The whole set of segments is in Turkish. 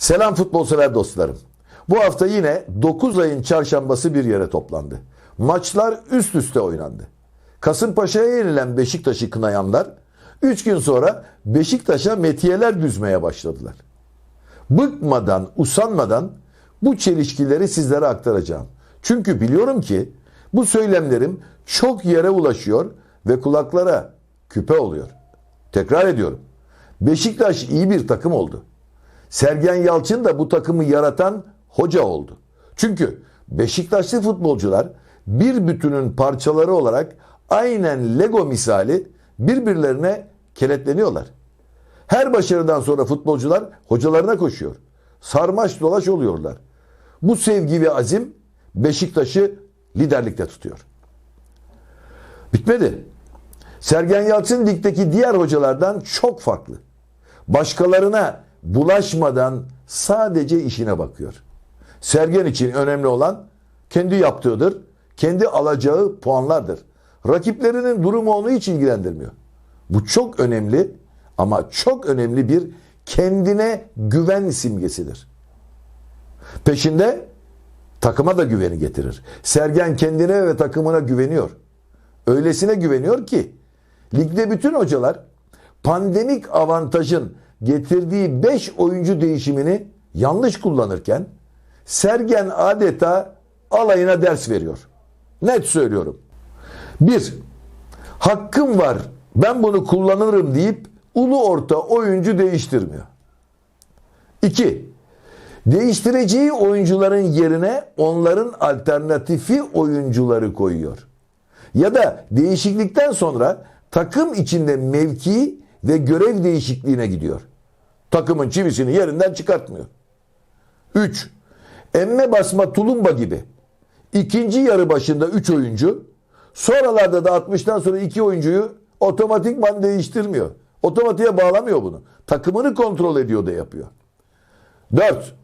Selam futbol sever dostlarım. Bu hafta yine 9 ayın çarşambası bir yere toplandı. Maçlar üst üste oynandı. Kasımpaşa'ya yenilen Beşiktaş'ı kınayanlar 3 gün sonra Beşiktaş'a metiyeler düzmeye başladılar. Bıkmadan, usanmadan bu çelişkileri sizlere aktaracağım. Çünkü biliyorum ki bu söylemlerim çok yere ulaşıyor ve kulaklara küpe oluyor. Tekrar ediyorum. Beşiktaş iyi bir takım oldu. Sergen Yalçın da bu takımı yaratan hoca oldu. Çünkü Beşiktaşlı futbolcular bir bütünün parçaları olarak aynen Lego misali birbirlerine kenetleniyorlar. Her başarıdan sonra futbolcular hocalarına koşuyor. Sarmaş dolaş oluyorlar. Bu sevgi ve azim Beşiktaş'ı liderlikte tutuyor. Bitmedi. Sergen Yalçın ligdeki diğer hocalardan çok farklı. Başkalarına bulaşmadan sadece işine bakıyor. Sergen için önemli olan kendi yaptığıdır, kendi alacağı puanlardır. Rakiplerinin durumu onu hiç ilgilendirmiyor. Bu çok önemli ama çok önemli bir kendine güven simgesidir. Peşinde takıma da güveni getirir. Sergen kendine ve takımına güveniyor. Öylesine güveniyor ki ligde bütün hocalar pandemik avantajın getirdiği 5 oyuncu değişimini yanlış kullanırken Sergen adeta alayına ders veriyor. Net söylüyorum. Bir, hakkım var ben bunu kullanırım deyip ulu orta oyuncu değiştirmiyor. İki, değiştireceği oyuncuların yerine onların alternatifi oyuncuları koyuyor. Ya da değişiklikten sonra takım içinde mevki ve görev değişikliğine gidiyor. Takımın çivisini yerinden çıkartmıyor. 3. Emme basma tulumba gibi. İkinci yarı başında 3 oyuncu, sonralarda da 60'tan sonra 2 oyuncuyu otomatikman değiştirmiyor. Otomatiğe bağlamıyor bunu. Takımını kontrol ediyor da yapıyor. 4.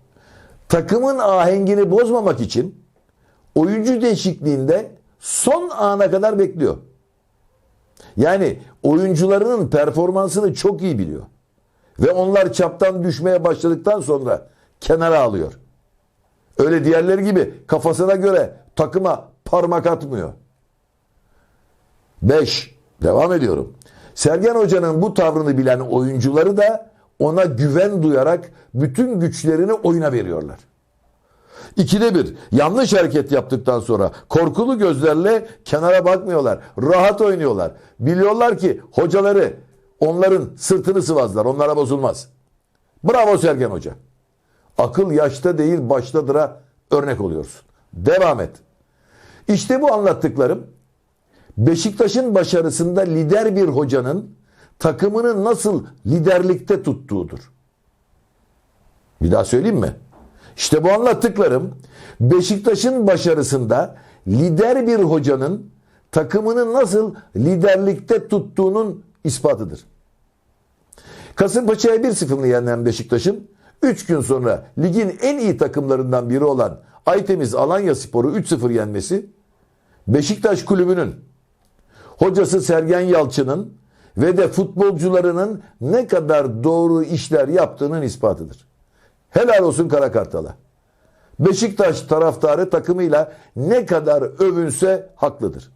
Takımın ahengini bozmamak için oyuncu değişikliğinde son ana kadar bekliyor. Yani oyuncularının performansını çok iyi biliyor. Ve onlar çaptan düşmeye başladıktan sonra kenara alıyor. Öyle diğerleri gibi kafasına göre takıma parmak atmıyor. 5. Devam ediyorum. Sergen Hoca'nın bu tavrını bilen oyuncuları da ona güven duyarak bütün güçlerini oyuna veriyorlar. İkide bir yanlış hareket yaptıktan sonra korkulu gözlerle kenara bakmıyorlar. Rahat oynuyorlar. Biliyorlar ki hocaları onların sırtını sıvazlar. Onlara bozulmaz. Bravo Sergen Hoca. Akıl yaşta değil baştadıra örnek oluyorsun. Devam et. İşte bu anlattıklarım Beşiktaş'ın başarısında lider bir hocanın takımını nasıl liderlikte tuttuğudur. Bir daha söyleyeyim mi? İşte bu anlattıklarım Beşiktaş'ın başarısında lider bir hocanın takımını nasıl liderlikte tuttuğunun ispatıdır. Kasımpaşa'ya 1-0'lı yenen Beşiktaş'ın 3 gün sonra ligin en iyi takımlarından biri olan Aytemiz Alanya Sporu 3-0 yenmesi Beşiktaş kulübünün hocası Sergen Yalçın'ın ve de futbolcularının ne kadar doğru işler yaptığının ispatıdır. Helal olsun Kara Kartal'a. Beşiktaş taraftarı takımıyla ne kadar övünse haklıdır.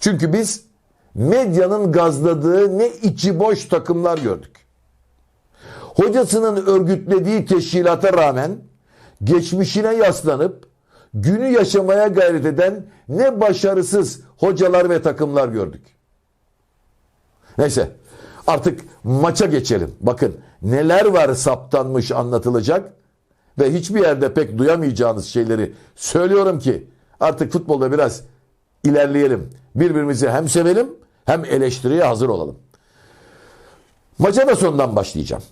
Çünkü biz medyanın gazladığı ne içi boş takımlar gördük. Hocasının örgütlediği teşkilata rağmen geçmişine yaslanıp günü yaşamaya gayret eden ne başarısız hocalar ve takımlar gördük. Neyse artık maça geçelim. Bakın neler var saptanmış anlatılacak ve hiçbir yerde pek duyamayacağınız şeyleri söylüyorum ki artık futbolda biraz ilerleyelim. Birbirimizi hem sevelim hem eleştiriye hazır olalım. Maça da sondan başlayacağım.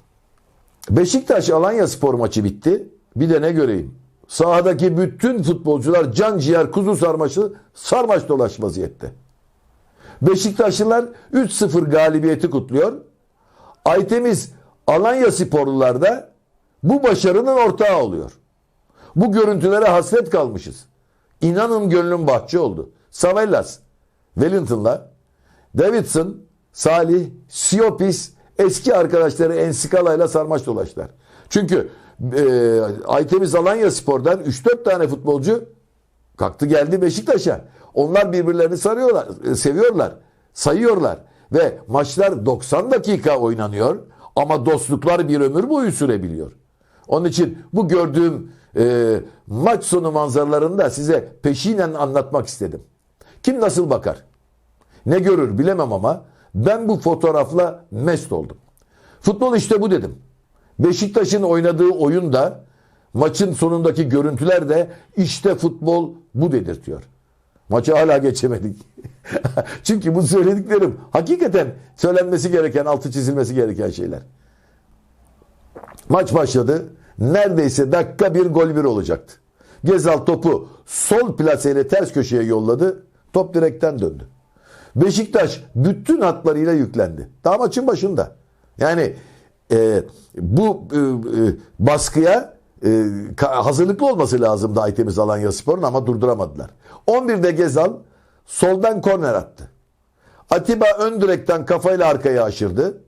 Beşiktaş Alanya spor maçı bitti. Bir de ne göreyim? Sahadaki bütün futbolcular can ciğer kuzu sarmaşı sarmaş dolaş vaziyette. Beşiktaşlılar 3-0 galibiyeti kutluyor. Aytemiz Alanya sporlular da bu başarının ortağı oluyor. Bu görüntülere hasret kalmışız. İnanın gönlüm bahçe oldu. Savellas, Wellington'la, Davidson, Salih, Siopis eski arkadaşları Ensikala'yla sarmaş dolaştılar. Çünkü e, Aytemiz Alanya Spor'dan 3-4 tane futbolcu kalktı geldi Beşiktaş'a. Onlar birbirlerini sarıyorlar, e, seviyorlar, sayıyorlar ve maçlar 90 dakika oynanıyor ama dostluklar bir ömür boyu sürebiliyor. Onun için bu gördüğüm e, maç sonu manzaralarını da size peşinen anlatmak istedim. Kim nasıl bakar? Ne görür bilemem ama ben bu fotoğrafla mest oldum. Futbol işte bu dedim. Beşiktaş'ın oynadığı oyunda maçın sonundaki görüntüler de işte futbol bu dedirtiyor. Maçı hala geçemedik. Çünkü bu söylediklerim hakikaten söylenmesi gereken, altı çizilmesi gereken şeyler. Maç başladı. Neredeyse dakika bir gol bir olacaktı. Gezal topu sol plaseyle ters köşeye yolladı. Top direkten döndü. Beşiktaş bütün hatlarıyla yüklendi. Daha maçın başında. Yani e, bu e, e, baskıya e, hazırlıklı olması lazımdı Aytemiz Alanya Spor'un ama durduramadılar. 11'de Gezal soldan korner attı. Atiba ön direkten kafayla arkaya aşırdı.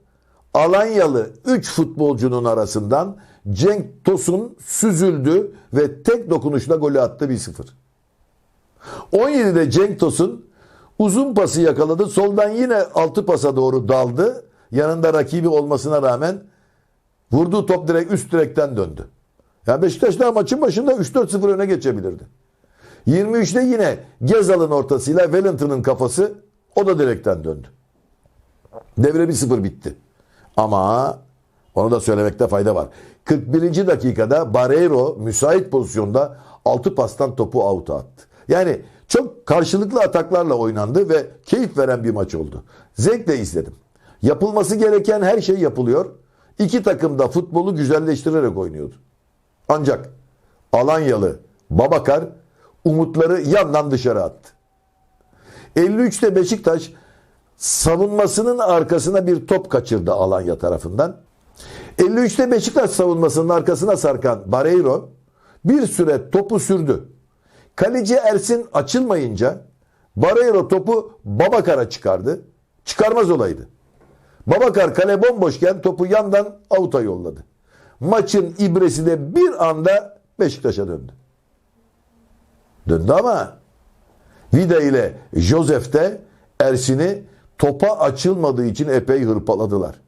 Alanyalı 3 futbolcunun arasından Cenk Tosun süzüldü ve tek dokunuşla golü attı 1-0. 17'de Cenk Tosun uzun pası yakaladı. Soldan yine altı pasa doğru daldı. Yanında rakibi olmasına rağmen vurduğu top direkt üst direkten döndü. Ya Beşiktaş daha maçın başında 3-4-0 öne geçebilirdi. 23'te yine Gezal'ın ortasıyla Wellington'ın kafası o da direkten döndü. Devre 1-0 bitti. Ama onu da söylemekte fayda var. 41. dakikada Barreiro müsait pozisyonda 6 pastan topu out'a attı. Yani çok karşılıklı ataklarla oynandı ve keyif veren bir maç oldu. Zevkle izledim. Yapılması gereken her şey yapılıyor. İki takım da futbolu güzelleştirerek oynuyordu. Ancak Alanyalı Babakar umutları yandan dışarı attı. 53'te Beşiktaş savunmasının arkasına bir top kaçırdı Alanya tarafından. 53'te Beşiktaş savunmasının arkasına sarkan Barreiro bir süre topu sürdü. Kaleci Ersin açılmayınca Barreiro topu Babakar'a çıkardı. Çıkarmaz olaydı. Babakar kale bomboşken topu yandan avuta yolladı. Maçın ibresi de bir anda Beşiktaş'a döndü. Döndü ama Vida ile Josef de Ersin'i topa açılmadığı için epey hırpaladılar.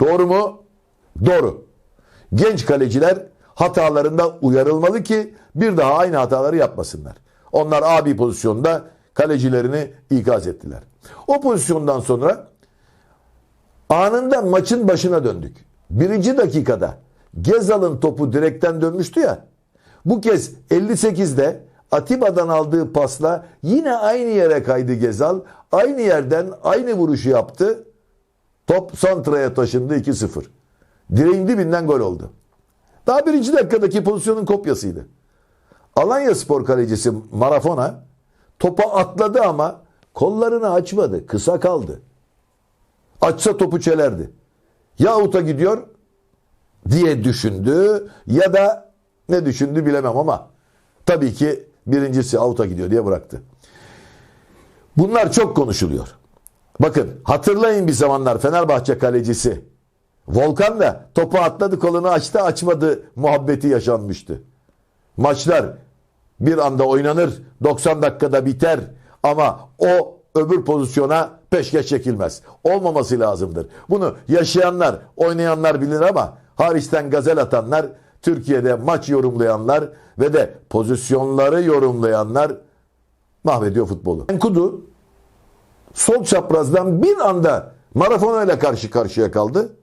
Doğru mu? Doğru. Genç kaleciler hatalarında uyarılmalı ki bir daha aynı hataları yapmasınlar. Onlar abi pozisyonda kalecilerini ikaz ettiler. O pozisyondan sonra anında maçın başına döndük. Birinci dakikada Gezal'ın topu direkten dönmüştü ya. Bu kez 58'de Atiba'dan aldığı pasla yine aynı yere kaydı Gezal. Aynı yerden aynı vuruşu yaptı. Top Santra'ya taşındı 2-0. Direğin dibinden gol oldu. Daha birinci dakikadaki pozisyonun kopyasıydı. Alanya Spor kalecisi Marafona topa atladı ama kollarını açmadı. Kısa kaldı. Açsa topu çelerdi. Ya avuta gidiyor diye düşündü ya da ne düşündü bilemem ama tabii ki birincisi avuta gidiyor diye bıraktı. Bunlar çok konuşuluyor. Bakın hatırlayın bir zamanlar Fenerbahçe kalecisi Volkan da topu atladı kolunu açtı açmadı muhabbeti yaşanmıştı. Maçlar bir anda oynanır 90 dakikada biter ama o öbür pozisyona peşkeş çekilmez. Olmaması lazımdır. Bunu yaşayanlar oynayanlar bilir ama hariçten gazel atanlar Türkiye'de maç yorumlayanlar ve de pozisyonları yorumlayanlar mahvediyor futbolu. Enkudu sol çaprazdan bir anda Marafona ile karşı karşıya kaldı.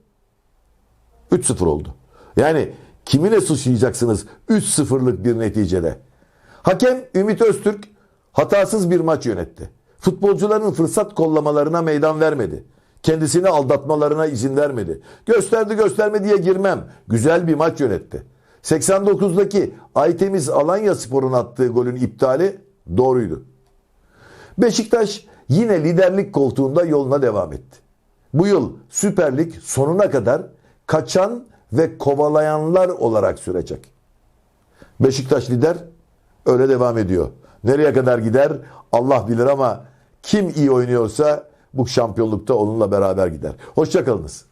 3-0 oldu. Yani kimine suçlayacaksınız 3-0'lık bir neticede? Hakem Ümit Öztürk hatasız bir maç yönetti. Futbolcuların fırsat kollamalarına meydan vermedi. Kendisini aldatmalarına izin vermedi. Gösterdi gösterme diye girmem. Güzel bir maç yönetti. 89'daki Aytemiz Alanya Spor'un attığı golün iptali doğruydu. Beşiktaş yine liderlik koltuğunda yoluna devam etti. Bu yıl Süper Lig sonuna kadar kaçan ve kovalayanlar olarak sürecek. Beşiktaş lider öyle devam ediyor. Nereye kadar gider Allah bilir ama kim iyi oynuyorsa bu şampiyonlukta onunla beraber gider. Hoşçakalınız.